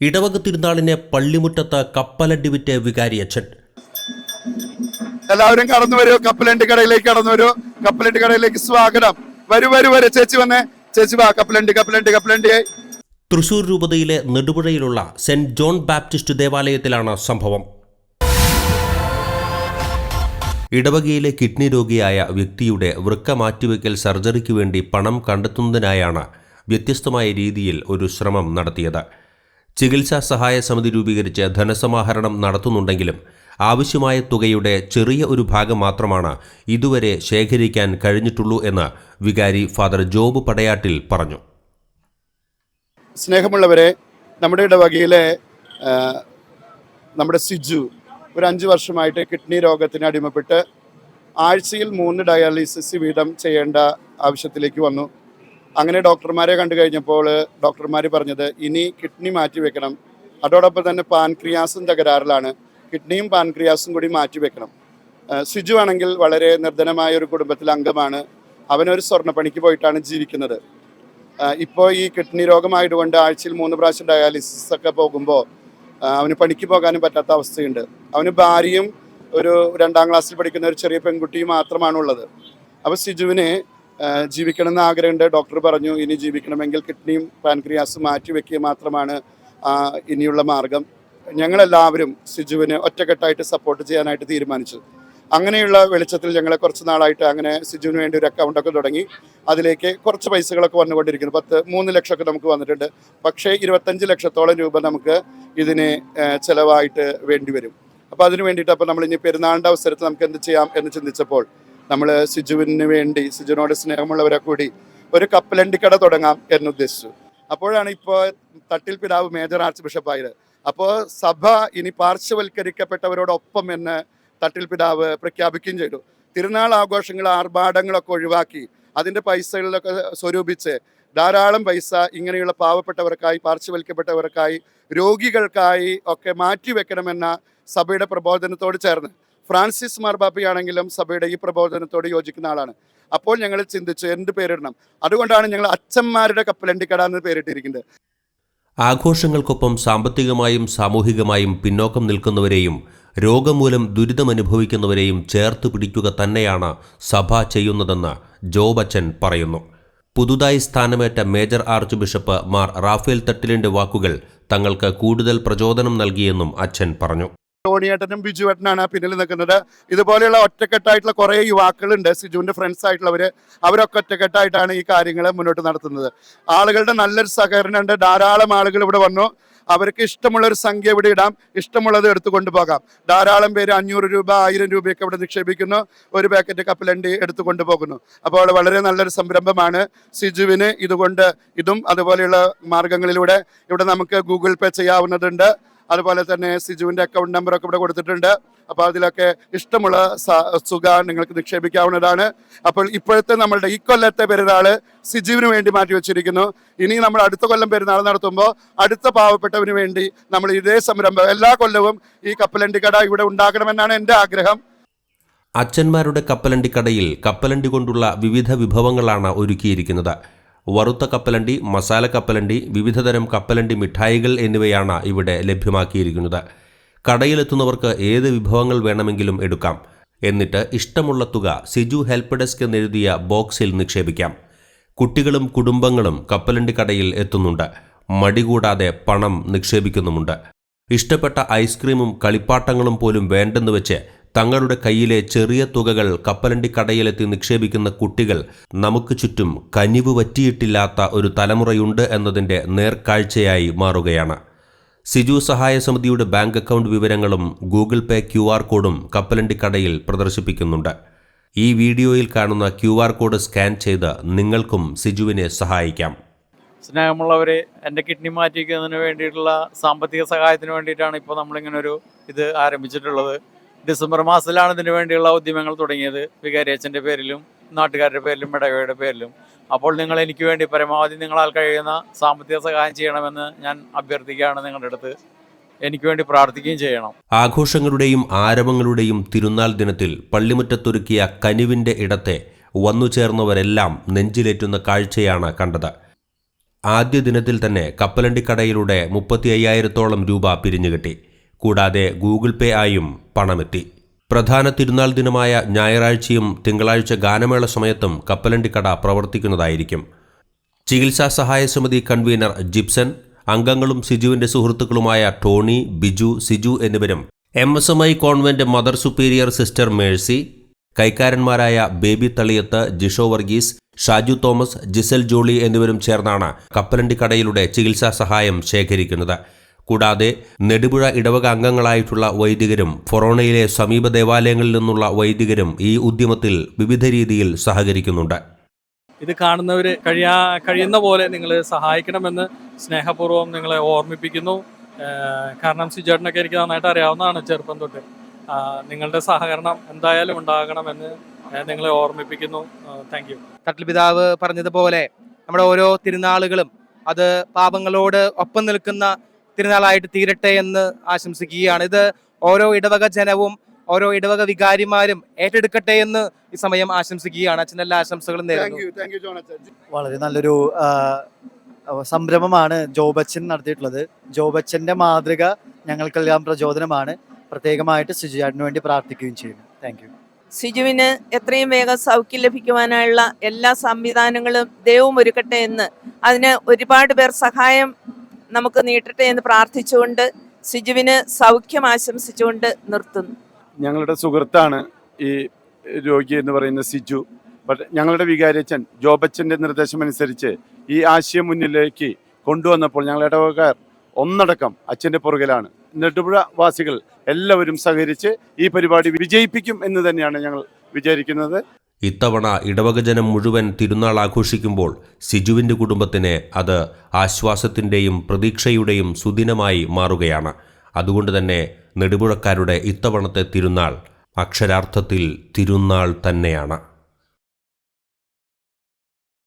ഇടവക തിരുനാളിനെ പള്ളിമുറ്റത്ത് കപ്പലണ്ടി വിറ്റ് വികാരിയച്ഛൻ എല്ലാവരും കടന്നു വരൂ. കപ്പലണ്ടി കടയിലേക്ക് കടന്നു വരൂ. കപ്പലണ്ടി കടയിലേക്ക് സ്വാഗതം. വരൂ വരൂ വരൂ. ചേച്ചി വന്നേ. ചേച്ചി വാ. കപ്പലണ്ടി കപ്പലണ്ടി കപ്പലണ്ടി. തൃശൂർ രൂപതയിലെ നെടുപുഴയിലുള്ള സെന്റ് ജോൺ ബാപ്റ്റിസ്റ്റ് ദേവാലയത്തിലാണ് സംഭവം. ഇടവകയിലെ കിഡ്നി രോഗിയായ വ്യക്തിയുടെ വൃക്ക മാറ്റിവെക്കൽ സർജറിക്ക് വേണ്ടി പണം കണ്ടെത്തുന്നതിനായാണ് വ്യത്യസ്തമായ രീതിയിൽ ഒരു ശ്രമം നടത്തിയത്. ചികിത്സാ സഹായ സമിതി രൂപീകരിച്ച് ധനസമാഹരണം നടത്തുന്നുണ്ടെങ്കിലും ആവശ്യമായ തുകയുടെ ചെറിയ ഒരു ഭാഗം മാത്രമാണ് ഇതുവരെ ശേഖരിക്കാൻ കഴിഞ്ഞിട്ടുള്ളൂ എന്ന് വികാരി ഫാദർ ജോബ് പടയാട്ടിൽ പറഞ്ഞു. സ്നേഹമുള്ളവരെ നമ്മുടെ ഇടവകയിലെ നമ്മുടെ സിജു ഒരു അഞ്ച് വർഷമായിട്ട് കിഡ്നി രോഗത്തിന് അടിമപ്പെട്ട് ആഴ്ചയിൽ മൂന്ന് ഡയാലിസിസ് വീതം ചെയ്യേണ്ട ആവശ്യത്തിലേക്ക് വന്നു. അങ്ങനെ ഡോക്ടർമാരെ കണ്ടു കഴിഞ്ഞപ്പോൾ ഡോക്ടർമാർ പറഞ്ഞത് ഇനി കിഡ്നി മാറ്റി വെക്കണം. അതോടൊപ്പം തന്നെ പാൻക്രിയാസും തകരാറിലാണ്. കിഡ്നിയും പാൻക്രിയാസും കൂടി മാറ്റി വെക്കണം. സിജു ആണെങ്കിൽ വളരെ നിർധനമായ ഒരു കുടുംബത്തിലെ അംഗമാണ്. അവനൊരു സ്വർണപ്പണിക്ക് പോയിട്ടാണ് ജീവിക്കുന്നത്. ഇപ്പോൾ ഈ കിഡ്നി രോഗമായതുകൊണ്ട് ആഴ്ചയിൽ മൂന്ന് പ്രാവശ്യം ഡയാലിസിസ് ഒക്കെ പോകുമ്പോൾ അവന് പണിക്ക് പോകാനും പറ്റാത്ത അവസ്ഥയുണ്ട്. അവന് ഭാര്യയും ഒരു രണ്ടാം ക്ലാസ്സിൽ പഠിക്കുന്ന ഒരു ചെറിയ പെൺകുട്ടിയും മാത്രമാണുള്ളത്. അപ്പോൾ സിജുവിന് ജീവിക്കണം എന്ന് ആഗ്രഹമുണ്ട്. ഡോക്ടർ പറഞ്ഞു ഇനി ജീവിക്കണമെങ്കിൽ കിഡ്നിയും പാൻക്രിയാസും മാറ്റി വെക്കുക മാത്രമാണ് ഇനിയുള്ള മാർഗം. ഞങ്ങളെല്ലാവരും സിജുവിനെ ഒറ്റക്കെട്ടായിട്ട് സപ്പോർട്ട് ചെയ്യാനായിട്ട് തീരുമാനിച്ചു. അങ്ങനെയുള്ള വെളിച്ചത്തിൽ ഞങ്ങൾ കുറച്ച് നാളായിട്ട് അങ്ങനെ സിജുവിന് വേണ്ടി ഒരു അക്കൗണ്ടൊക്കെ തുടങ്ങി. അതിലേക്ക് കുറച്ച് പൈസകളൊക്കെ വന്നുകൊണ്ടിരിക്കുന്നു. പത്ത് മൂന്ന് ലക്ഷമൊക്കെ നമുക്ക് വന്നിട്ടുണ്ട്. പക്ഷേ ഇരുപത്തഞ്ച് ലക്ഷത്തോളം രൂപ നമുക്ക് ഇതിന് ചിലവായിട്ട് വേണ്ടി വരും. അപ്പോൾ അതിന് വേണ്ടിയിട്ട് അപ്പോൾ നമ്മൾ ഇനി പെരുന്നാളിന്റെ അവസരത്തിൽ നമുക്ക് എന്ത് ചെയ്യാം എന്ന് ചിന്തിച്ചപ്പോൾ നമ്മൾ സിജുവിന് വേണ്ടി സിജുവിനോട് സ്നേഹമുള്ളവരെ കൂടി ഒരു കപ്പലണ്ടിക്കട തുടങ്ങാം എന്ന് ഉദ്ദേശിച്ചു. അപ്പോഴാണ് ഇപ്പോൾ തട്ടിൽ പിതാവ് മേജർ ആർച്ച് ബിഷപ്പായത് അപ്പോൾ സഭ ഇനി പാർശ്വവൽക്കരിക്കപ്പെട്ടവരോടൊപ്പം എന്ന് തട്ടിൽ പിതാവ് പ്രഖ്യാപിക്കുകയും ചെയ്തു. തിരുനാൾ ആഘോഷങ്ങൾ ആർഭാടങ്ങളൊക്കെ ഒഴിവാക്കി അതിന്റെ പൈസകളിലൊക്കെ സ്വരൂപിച്ച് ധാരാളം പൈസ ഇങ്ങനെയുള്ള പാവപ്പെട്ടവർക്കായി പാർശ്വവൽക്കപ്പെട്ടവർക്കായി രോഗികൾക്കായി ഒക്കെ മാറ്റിവെക്കണമെന്ന സഭയുടെ പ്രബോധനത്തോട് ചേർന്ന് ഫ്രാൻസിസ് മാർബാപ്പയാണെങ്കിലും സഭയുടെ ഈ പ്രബോധനത്തോട് യോജിക്കുന്ന ആളാണ്. അപ്പോൾ ഞങ്ങൾ ചിന്തിച്ചു എന്ത് പേരിടണം? അതുകൊണ്ടാണ് ഞങ്ങൾ അച്ഛന്മാരുടെ കപ്പലണ്ടിക്കട എന്ന് പേരിട്ടിരിക്കുന്നത്. ആഘോഷങ്ങൾക്കൊപ്പം സാമ്പത്തികമായും സാമൂഹികമായും പിന്നോക്കം നിൽക്കുന്നവരെയും രോഗമൂലം ദുരിതമനുഭവിക്കുന്നവരെയും ചേർത്ത് പിടിക്കുക തന്നെയാണ് സഭ ചെയ്യുന്നതെന്ന് ജോബച്ചൻ പറയുന്നു. പുതുതായി സ്ഥാനമേറ്റ major arch bishop Mar Raphael തട്ടിലിന്റെ വാക്കുകൾ തങ്ങൾക്ക് കൂടുതൽ പ്രചോദനം നൽകിയെന്നും അച്ഛൻ പറഞ്ഞു. ടോണിയേട്ടനും ബിജുവേട്ടനാണ് പിന്നിൽ നിൽക്കുന്നത്. ഇതുപോലെയുള്ള ഒറ്റക്കെട്ടായിട്ടുള്ള കുറേ യുവാക്കളുണ്ട്. സിജുവിന്റെ ഫ്രണ്ട്സ് ആയിട്ടുള്ളവർ അവരൊക്കെ ഒറ്റക്കെട്ടായിട്ടാണ് ഈ കാര്യങ്ങൾ മുന്നോട്ട് നടത്തുന്നത്. ആളുകളുടെ നല്ലൊരു സഹകരണമുണ്ട്. ധാരാളം ആളുകൾ ഇവിടെ വന്നു. അവർക്ക് ഇഷ്ടമുള്ള ഒരു സംഖ്യ ഇവിടെ ഇടാം. ഇഷ്ടമുള്ളത് എടുത്തു കൊണ്ടുപോകാം ധാരാളം പേര് അഞ്ഞൂറ് രൂപ ആയിരം രൂപയൊക്കെ ഇവിടെ നിക്ഷേപിക്കുന്നു. ഒരു പാക്കറ്റ് കപ്പലണ്ടി എടുത്തു കൊണ്ടുപോകുന്നു അപ്പോൾ വളരെ നല്ലൊരു സംരംഭമാണ്. സിജുവിന് ഇതുകൊണ്ട് ഇതും അതുപോലെയുള്ള മാർഗങ്ങളിലൂടെ ഇവിടെ നമുക്ക് ഗൂഗിൾ പേ ചെയ്യാവുന്നതുണ്ട്. അതുപോലെ തന്നെ സിജുവിന്റെ അക്കൗണ്ട് നമ്പറൊക്കെ ഇവിടെ കൊടുത്തിട്ടുണ്ട്. അപ്പോൾ അതിലൊക്കെ ഇഷ്ടമുള്ള സുഖ നിങ്ങൾക്ക് നിക്ഷേപിക്കാവുന്നതാണ്. അപ്പോൾ ഇപ്പോഴത്തെ നമ്മളുടെ ഈ കൊല്ലത്തെ പെരുന്നാൾ സിജുവിന് വേണ്ടി മാറ്റി വെച്ചിരിക്കുന്നു. ഇനി നമ്മൾ അടുത്ത കൊല്ലം പെരുന്നാൾ നടത്തുമ്പോൾ അടുത്ത പാവപ്പെട്ടവന് വേണ്ടി നമ്മൾ ഇതേ സംരംഭം എല്ലാ കൊല്ലവും ഈ കപ്പലണ്ടി കട ഇവിടെ ഉണ്ടാക്കണമെന്നാണ് എന്റെ ആഗ്രഹം. അച്ഛന്മാരുടെ കപ്പലണ്ടി കടയിൽ കപ്പലണ്ടി കൊണ്ടുള്ള വിവിധ വിഭവങ്ങളാണ് ഒരുക്കിയിരിക്കുന്നത്. വറുത്ത കപ്പലണ്ടി മസാല കപ്പലണ്ടി വിവിധതരം കപ്പലണ്ടി മിഠായികൾ എന്നിവയാണ് ഇവിടെ ലഭ്യമാക്കിയിരിക്കുന്നത്. കടയിലെത്തുന്നവർക്ക് ഏത് വിഭവങ്ങൾ വേണമെങ്കിലും എടുക്കാം. എന്നിട്ട് ഇഷ്ടമുള്ള തുക സിജു ഹെൽപ്പ് ഡെസ്ക് എന്നെഴുതിയ ബോക്സിൽ നിക്ഷേപിക്കാം. കുട്ടികളും കുടുംബങ്ങളും കപ്പലണ്ടി കടയിൽ എത്തുന്നുണ്ട്. മടികൂടാതെ പണം നിക്ഷേപിക്കുന്നുമുണ്ട്. ഇഷ്ടപ്പെട്ട ഐസ്ക്രീമും കളിപ്പാട്ടങ്ങളും പോലും വേണ്ടെന്ന് വെച്ച് തങ്ങളുടെ കയ്യിലെ ചെറിയ തുകകൾ കപ്പലണ്ടി കടയിലെത്തി നിക്ഷേപിക്കുന്ന കുട്ടികൾ നമുക്ക് ചുറ്റും കനിവ് പറ്റിയിട്ടില്ലാത്ത ഒരു തലമുറയുണ്ട് എന്നതിന്റെ നേർക്കാഴ്ചയായി മാറുകയാണ്. സിജു സഹായ സമിതിയുടെ ബാങ്ക് അക്കൗണ്ട് വിവരങ്ങളും ഗൂഗിൾ പേ ക്യു ആർ കോഡും കപ്പലണ്ടി കടയിൽ പ്രദർശിപ്പിക്കുന്നുണ്ട്. ഈ വീഡിയോയിൽ കാണുന്ന ക്യു ആർ കോഡ് സ്കാൻ ചെയ്ത് നിങ്ങൾക്കും സിജുവിനെ സഹായിക്കാം. സ്നേഹമുള്ളവരെ എന്റെ കിഡ്നി മാറ്റിക്കുന്നതിന് വേണ്ടിയിട്ടുള്ള സാമ്പത്തിക സഹായത്തിന് വേണ്ടിയിട്ടാണ് ഇപ്പോൾ നമ്മളിങ്ങനെ ഒരു ഇത് ആരംഭിച്ചിട്ടുള്ളത്. ഡിസംബർ മാസത്തിലാണ് ഇതിന് വേണ്ടിയുള്ള ഉദ്യമങ്ങൾ തുടങ്ങിയത്. വികാരിയച്ഛന്റെ പേരിലും നാട്ടുകാരുടെ പേരിലും ഇടവയുടെ പേരിലും. അപ്പോൾ നിങ്ങൾ എനിക്ക് വേണ്ടി പരമാവധി നിങ്ങളാൽ കഴിയുന്ന സാമ്പത്തിക സഹായം ചെയ്യണമെന്ന് ഞാൻ അഭ്യർത്ഥിക്കുകയാണ് നിങ്ങളുടെ അടുത്ത്. എനിക്ക് വേണ്ടി പ്രാർത്ഥിക്കുകയും ചെയ്യണം. ആഘോഷങ്ങളുടെയും ആരവങ്ങളുടെയും തിരുനാൾ ദിനത്തിൽ പള്ളിമുറ്റത്തൊരുക്കിയ കനിവിന്റെ ഇടത്തെ വന്നു ചേർന്നവരെല്ലാം നെഞ്ചിലേറ്റുന്ന കാഴ്ചയാണ് കണ്ടത്. ആദ്യ ദിനത്തിൽ തന്നെ കപ്പലണ്ടിക്കടയിലൂടെ മുപ്പത്തി അയ്യായിരത്തോളം രൂപ പിരിഞ്ഞുകിട്ടി. കൂടാതെ ഗൂഗിൾ പേ ആയും പണമെത്തി. പ്രധാന തിരുനാൾ ദിനമായ ഞായറാഴ്ചയും തിങ്കളാഴ്ച ഗാനമേള സമയത്തും കപ്പലണ്ടിക്കട പ്രവർത്തിക്കുന്നതായിരിക്കും. ചികിത്സാ സഹായ സമിതി കൺവീനർ ജിപ്സൺ അംഗങ്ങളും സിജുവിന്റെ സുഹൃത്തുക്കളുമായ ടോണി ബിജു സിജു എന്നിവരും M S M I convent mother superior sister Mercy കൈക്കാരന്മാരായ Baby Thaliyath Jisho Varghese Shaju Thomas Jisal Jolly എന്നിവരും ചേർന്നാണ് കപ്പലണ്ടിക്കടയിലൂടെ ചികിത്സാ സഹായം ശേഖരിക്കുന്നത്. കൂടാതെ നെടുപുഴ ഇടവക അംഗങ്ങളായിട്ടുള്ള വൈദികരും ഫൊറോണയിലെ സമീപ ദേവാലയങ്ങളിൽ നിന്നുള്ള വൈദികരും ഈ ഉദ്യമത്തിൽ വിവിധ രീതിയിൽ സഹകരിക്കുന്നുണ്ട്. ഇത് കാണുന്നവർ കഴിയാ കഴിയുന്ന പോലെ നിങ്ങൾ സഹായിക്കണമെന്ന് സ്നേഹപൂർവം നിങ്ങളെ ഓർമ്മിപ്പിക്കുന്നു. കാരണം സിജേട്ടനൊക്കെ എനിക്ക് നന്നായിട്ട് അറിയാവുന്നതാണ് ചെറുപ്പം തൊട്ട്. നിങ്ങളുടെ സഹകരണം എന്തായാലും ഉണ്ടാകണമെന്ന് നിങ്ങളെ ഓർമ്മിപ്പിക്കുന്നു. താങ്ക് യു തട്ടിൽ പിതാവ് പറഞ്ഞതുപോലെ നമ്മുടെ ഓരോ തിരുനാളുകളും അത് പാപങ്ങളോട് ഒപ്പം നിൽക്കുന്ന തിരുനാളായിട്ട് തീരട്ടെ എന്ന് ആശംസിക്കുകയാണ്. ഇത് ഓരോ ഇടവക ജനവും ഓരോ ഇടവക വികാരിമാരും ഏറ്റെടുക്കട്ടെ എന്ന് ഈ സമയം ആശംസിക്കുകയാണ്. അച്ഛൻ എല്ലാ ആശംസകളും നേരുന്നു. വളരെ നല്ലൊരു സംരംഭമാണ് ജോബച്ചൻ നടത്തിയിട്ടുള്ളത്. ജോബച്ചന്റെ മാതൃക ഞങ്ങൾക്കെല്ലാം പ്രചോദനമാണ്. പ്രത്യേകമായിട്ട് സിജുചാട്ടിന് വേണ്ടി പ്രാർത്ഥിക്കുകയും ചെയ്യുന്നു. താങ്ക് യു സിജുവിന് എത്രയും വേഗം സൗഖ്യം ലഭിക്കുവാനുള്ള എല്ലാ സംവിധാനങ്ങളും ദൈവം ഒരുക്കട്ടെ എന്ന്. അതിന് ഒരുപാട് പേർ സഹായം നമുക്ക് നീട്ടട്ടെ എന്ന് പ്രാർത്ഥിച്ചുകൊണ്ട് സിജുവിന് സൗഖ്യം ആശംസിച്ചുകൊണ്ട് നിർത്തുന്നു. ഞങ്ങളുടെ സുഹൃത്താണ് ഈ രോഗി എന്ന് പറയുന്ന സിജു. ബട്ട് ഞങ്ങളുടെ വികാരിയച്ഛൻ ജോബച്ചന്റെ നിർദ്ദേശമനുസരിച്ച് ഈ ആശയം മുന്നിലേക്ക് കൊണ്ടുവന്നപ്പോൾ ഞങ്ങളുടെ ഇടവകാർ ഒന്നടക്കം അച്ഛന്റെ പുറകിലാണ്. നെടുപുഴ വാസികൾ എല്ലാവരും സഹകരിച്ച് ഈ പരിപാടി വിജയിപ്പിക്കും എന്ന് തന്നെയാണ് ഞങ്ങൾ വിചാരിക്കുന്നത്. ഇത്തവണ ഇടവകജനം മുഴുവൻ തിരുനാൾ ആഘോഷിക്കുമ്പോൾ സിജുവിന്റെ കുടുംബത്തിന് അത് ആശ്വാസത്തിന്റെയും പ്രതീക്ഷയുടെയും സുദിനമായി മാറുകയാണ്. അതുകൊണ്ട് തന്നെ നെടുപുഴക്കാരുടെ ഇത്തവണത്തെ തിരുനാൾ അക്ഷരാർത്ഥത്തിൽ തിരുനാൾ തന്നെയാണ്.